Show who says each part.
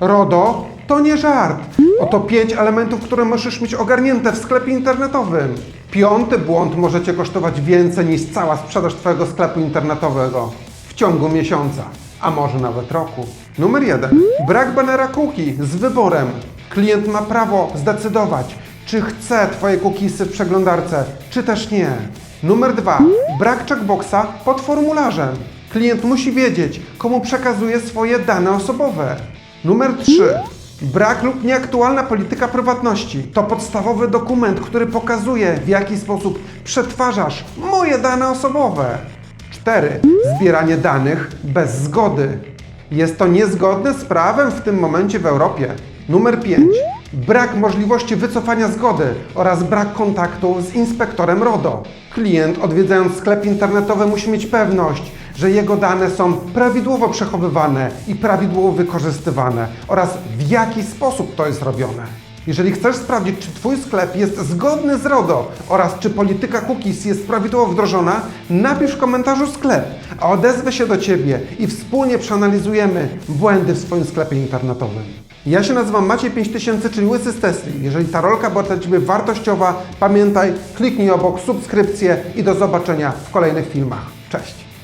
Speaker 1: RODO to nie żart. Oto pięć elementów, które musisz mieć ogarnięte w sklepie internetowym. Piąty błąd może Cię kosztować więcej niż cała sprzedaż Twojego sklepu internetowego w ciągu miesiąca, a może nawet roku. Numer jeden. Brak banera cookie z wyborem. Klient ma prawo zdecydować, czy chce Twoje cookiesy w przeglądarce, czy też nie. Numer dwa. Brak checkboxa pod formularzem. Klient musi wiedzieć, komu przekazuje swoje dane osobowe. Numer 3. Brak lub nieaktualna polityka prywatności. To podstawowy dokument, który pokazuje, w jaki sposób przetwarzasz moje dane osobowe. 4. Zbieranie danych bez zgody. Jest to niezgodne z prawem w tym momencie w Europie. Numer 5. Brak możliwości wycofania zgody oraz brak kontaktu z inspektorem RODO. Klient odwiedzając sklep internetowy musi mieć pewność, że jego dane są prawidłowo przechowywane i prawidłowo wykorzystywane oraz w jaki sposób to jest robione. Jeżeli chcesz sprawdzić, czy Twój sklep jest zgodny z RODO oraz czy polityka cookies jest prawidłowo wdrożona, napisz w komentarzu sklep, a odezwę się do Ciebie i wspólnie przeanalizujemy błędy w swoim sklepie internetowym. Ja się nazywam Maciej 5000, czyli Łysy z Tesli. Jeżeli ta rolka była dla Ciebie wartościowa, pamiętaj, kliknij obok subskrypcję i do zobaczenia w kolejnych filmach. Cześć!